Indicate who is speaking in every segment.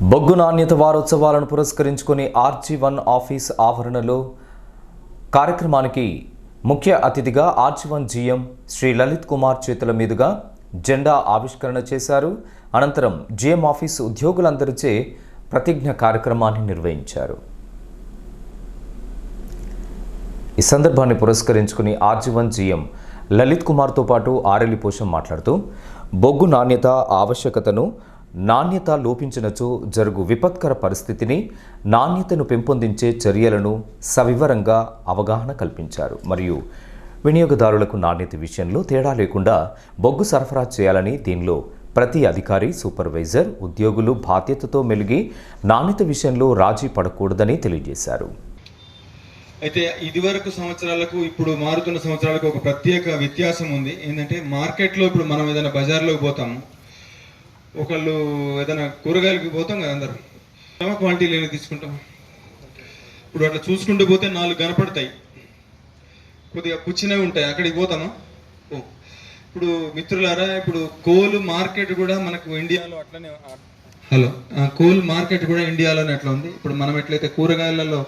Speaker 1: బొగ్గు నాణ్యత వారోత్సవాలను పురస్కరించుకొని ఆర్జీ వన్ ఆఫీస్ ఆవరణలో కార్యక్రమానికి ముఖ్య అతిథిగా RG one GM Shri Lalit Kumar చేతుల మీదుగా జెండా ఆవిష్కరణ చేశారు. అనంతరం జీఎం ఆఫీస్ ఉద్యోగులందరిచే ప్రతిజ్ఞ కార్యక్రమాన్ని నిర్వహించారు. ఈ సందర్భాన్ని పురస్కరించుకుని ఆర్జీవన్ జీఎం లలిత్ కుమార్తో పాటు ఆరెలి పోషం మాట్లాడుతూ బొగ్గు నాణ్యత ఆవశ్యకతను నాణ్యత లోపించినచో జరుగు విపత్కర పరిస్థితిని నాణ్యతను పెంపొందించే చర్యలను సవివరంగా అవగాహన కల్పించారు. మరియు వినియోగదారులకు నాణ్యత విషయంలో తేడా లేకుండా బొగ్గు సరఫరా చేయాలని దీనిలో ప్రతి అధికారి సూపర్వైజర్ ఉద్యోగులు బాధ్యతతో మెలిగి నాణ్యత విషయంలో రాజీ పడకూడదని తెలియజేశారు.
Speaker 2: అయితే ఇదివరకు సంవత్సరాలకు ఇప్పుడు మారుతున్న సంవత్సరాలకు ఒక ప్రత్యేక వ్యత్యాసం ఉంది. ఏంటంటే మార్కెట్లో ఇప్పుడు మనం ఏదైనా బజార్లోకి పోతాము ఒకళ్ళు ఏదైనా కూరగాయలకి పోతాం కదా అందరం. క్వాలిటీ లేని తీసుకుంటాం? ఇప్పుడు అట్లా చూసుకుంటూ పోతే నాలుగు కనపడతాయి. కొద్దిగా పుచ్చినవి ఉంటాయి. అక్కడికి పోతాను ఓ. ఇప్పుడు మిత్రులారా ఇప్పుడు కోల్ మార్కెట్ కూడా మనకు ఇండియాలో అట్లనే హలో. కోల్ మార్కెట్ కూడా ఇండియాలోనే అట్లా ఉంది. ఇప్పుడు మనం ఎట్లయితే కూరగాయలలో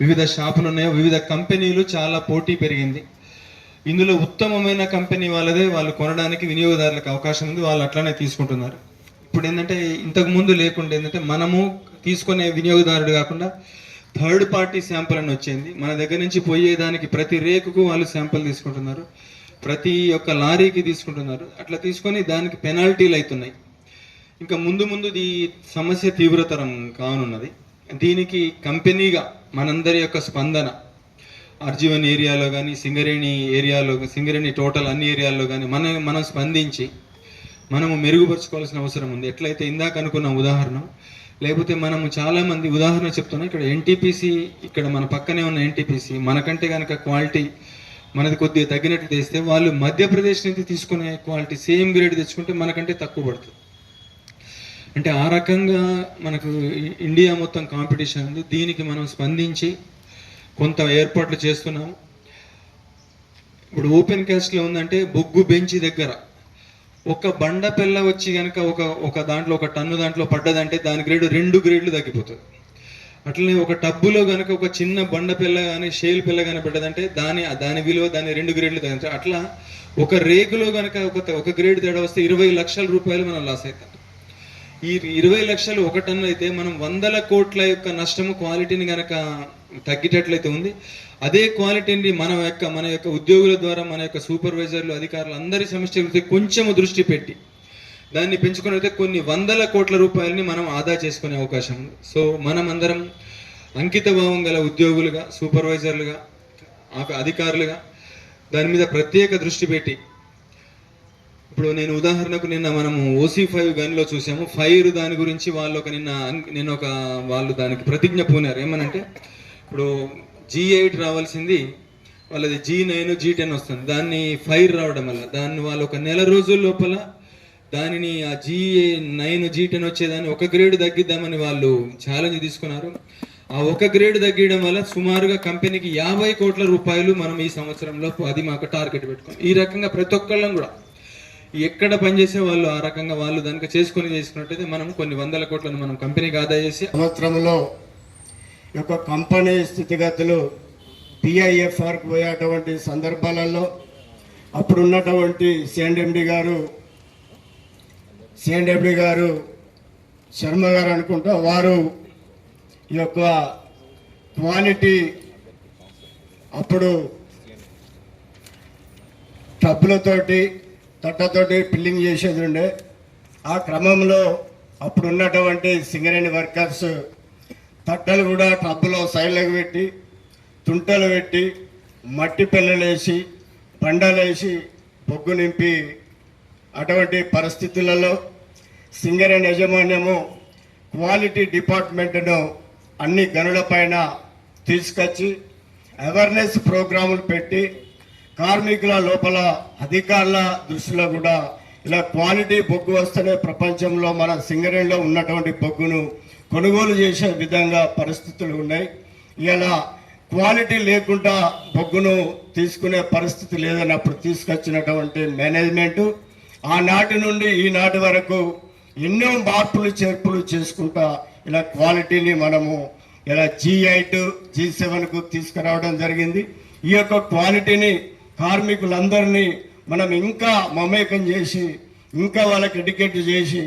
Speaker 2: వివిధ షాపులు ఉన్నాయో వివిధ కంపెనీలు చాలా పోటీ పెరిగింది. ఇందులో ఉత్తమమైన కంపెనీ వాళ్ళదే. వాళ్ళు కొనడానికి వినియోగదారులకు అవకాశం ఉంది. వాళ్ళు అట్లానే తీసుకుంటున్నారు. ఇప్పుడు ఏంటంటే ఇంతకు ముందు లేకుండా ఏంటంటే మనము తీసుకునే వినియోగదారుడు కాకుండా థర్డ్ పార్టీ శాంపుల్ అని వచ్చింది. మన దగ్గర నుంచి పోయేదానికి ప్రతి రేకుకు వాళ్ళు శాంపుల్ తీసుకుంటున్నారు. ప్రతి ఒక్క లారీకి తీసుకుంటున్నారు. అట్లా తీసుకొని దానికి పెనాల్టీలు అవుతున్నాయి. ఇంకా ముందు ముందు ఈ సమస్య తీవ్రతరం కానున్నది. దీనికి కంపెనీగా మనందరి యొక్క స్పందన అర్జీవన్ ఏరియాలో కానీ సింగరేణి ఏరియాలో సింగరేణి టోటల్ అన్ని ఏరియాల్లో కానీ మన మనం స్పందించి మనము మెరుగుపరుచుకోవాల్సిన అవసరం ఉంది. ఎట్లయితే ఇందాక అనుకున్న ఉదాహరణ లేకపోతే మనము చాలామంది ఉదాహరణ చెప్తున్నాం ఇక్కడ ఎన్టీపీసీ ఇక్కడ మన పక్కనే ఉన్న ఎన్టీపీసీ మనకంటే కనుక క్వాలిటీ మనది కొద్దిగా తగ్గినట్టు తెస్తే వాళ్ళు మధ్యప్రదేశ్ నుంచి తీసుకునే క్వాలిటీ సేమ్ గ్రేడ్ తెచ్చుకుంటే మనకంటే తక్కువ పడుతుంది. అంటే ఆ రకంగా మనకు ఇండియా మొత్తం కాంపిటీషన్ ఉంది. దీనికి మనం స్పందించి కొంత ఏర్పాట్లు చేస్తున్నాము. ఇప్పుడు ఓపెన్ క్యాస్ట్లో ఉందంటే బొగ్గు బెంచి దగ్గర ఒక బండ పిల్ల వచ్చి కనుక ఒక ఒక దాంట్లో ఒక టన్ను దాంట్లో పడ్డదంటే దాని గ్రేడ్ రెండు గ్రేడ్లు తగ్గిపోతుంది. అట్లనే ఒక టబ్బులో కనుక ఒక చిన్న బండ పిల్ల కానీ షేల్ పిల్ల కానీ పడ్డదంటే దాని దాని విలువ దాని రెండు గ్రేడ్లు తగ్గించారు అట్లా ఒక రేకులో కనుక ఒక ఒక గ్రేడ్ తేడా వస్తే ఇరవై లక్షల రూపాయలు మనం లాస్ అవుతాం ఈ ఇరవై లక్షలు ఒక టన్ను అయితే మనం వందల కోట్ల యొక్క నష్టము క్వాలిటీని కనుక తగ్గేటట్లయితే ఉంది. అదే క్వాలిటీని మన యొక్క మన యొక్క ఉద్యోగుల ద్వారా మన యొక్క సూపర్వైజర్లు అధికారులు అందరి సమస్యలతో కొంచెము దృష్టి పెట్టి దాన్ని పెంచుకున్నట్లయితే కొన్ని వందల కోట్ల రూపాయలని మనం ఆదా చేసుకునే అవకాశం ఉంది. సో మనం అందరం అంకిత భావం గల ఉద్యోగులుగా సూపర్వైజర్లుగా ఆ- అధికారులుగా దాని మీద ప్రత్యేక దృష్టి పెట్టి ఇప్పుడు నేను ఉదాహరణకు నిన్న మనము ఓసీ ఫైవ్ గన్లో చూసాము. ఫైర్ దాని గురించి వాళ్ళు ఒక నిన్న నిన్న ఒక వాళ్ళు దానికి ప్రతిజ్ఞ పూనారు. ఏమనంటే ఇప్పుడు జీ ఎయిట్ రావాల్సింది వాళ్ళది జీ నైన్ జీ టెన్ వస్తుంది. దాన్ని ఫైర్ రావడం వల్ల దాన్ని వాళ్ళు ఒక నెల రోజుల లోపల దానిని ఆ జీ నైన్ జీ టెన్ వచ్చేదాన్ని ఒక గ్రేడ్ తగ్గిద్దామని వాళ్ళు ఛాలెంజ్ తీసుకున్నారు. ఆ ఒక గ్రేడ్ తగ్గడం వల్ల సుమారుగా కంపెనీకి యాభై కోట్ల రూపాయలు మనం ఈ సంవత్సరంలో అది మాకు టార్గెట్ పెట్టుకున్నాం. ఈ రకంగా ప్రతి ఒక్కళ్ళం కూడా ఎక్కడ పనిచేసే వాళ్ళు ఆ రకంగా వాళ్ళు దానికి చేసుకొని చేసుకున్నట్టయితే మనం కొన్ని వందల కోట్లను మనం కంపెనీకి ఆదా చేసి
Speaker 3: సంవత్సరంలో యొక్క కంపెనీ స్థితిగతులు పిఐఎఫ్ఆర్కి పోయేటువంటి సందర్భాలలో అప్పుడు ఉన్నటువంటి సిఎండ్ఎండి గారు సిఎండ్ఎండి గారు శర్మ గారు అనుకుంటా వారు ఈ యొక్క క్వాలిటీ అప్పుడు టబ్బులతోటి తట్టతోటి పిల్లింగ్ చేసేది ఉండే. ఆ క్రమంలో అప్పుడు ఉన్నటువంటి సింగరేణి వర్కర్స్ తట్టలు కూడా టబ్బులో సైడ్లకు పెట్టి తుంటలు పెట్టి మట్టి పిల్లలేసి బండలేసి బొగ్గు నింపి అటువంటి పరిస్థితులలో సింగరేణి యజమాన్యము క్వాలిటీ డిపార్ట్మెంట్ను అన్ని గనులపైన తీసుకొచ్చి అవేర్నెస్ ప్రోగ్రాములు పెట్టి కార్మికుల లోపల అధికారుల దృష్టిలో కూడా ఇలా క్వాలిటీ బొగ్గు వస్తేనే ప్రపంచంలో మన సింగరేణిలో ఉన్నటువంటి బొగ్గును కొనుగోలు చేసే విధంగా పరిస్థితులు ఉన్నాయి. ఇలా క్వాలిటీ లేకుండా బొగ్గును తీసుకునే పరిస్థితి లేదని అప్పుడు తీసుకొచ్చినటువంటి మేనేజ్మెంటు ఆనాటి నుండి ఈనాటి వరకు ఎన్నో మార్పులు చేర్పులు చేసుకుంటా ఇలా క్వాలిటీని మనము ఇలా జీ ఎయిట్ జీ సెవెన్కు తీసుకురావడం జరిగింది. ఈ యొక్క క్వాలిటీని కార్మికులందరినీ మనం ఇంకా మమేకం చేసి ఇంకా వాళ్ళకి ఎడ్యుకేట్ చేసి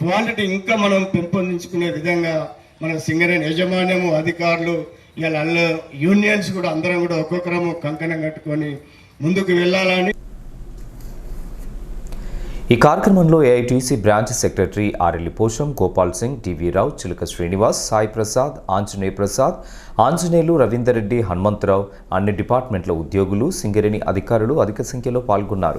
Speaker 3: క్వాలిటీ ఇంకా మనం పెంపొందించుకునే విధంగా మన సింగరేణి యజమాన్యము అధికారులు ఇలా యూనియన్స్ కూడా అందరం కూడా ఒక్కొక్కరము కంకణం కట్టుకొని ముందుకు వెళ్ళాలని.
Speaker 1: ఈ కార్యక్రమంలో ఏఐటీసీ బ్రాంచ్ సెక్రటరీ ఆర్ఎల్లి పోషం గోపాల్ సింగ్ టీవీ రావు చిలుక శ్రీనివాస్ సాయి ప్రసాద్ ఆంజనేయ ప్రసాద్ ఆంజనేయులు రవీందర్ రెడ్డి హనుమంతరావు అన్ని డిపార్ట్మెంట్ల ఉద్యోగులు సింగరేణి అధికారులు అధిక సంఖ్యలో పాల్గొన్నారు.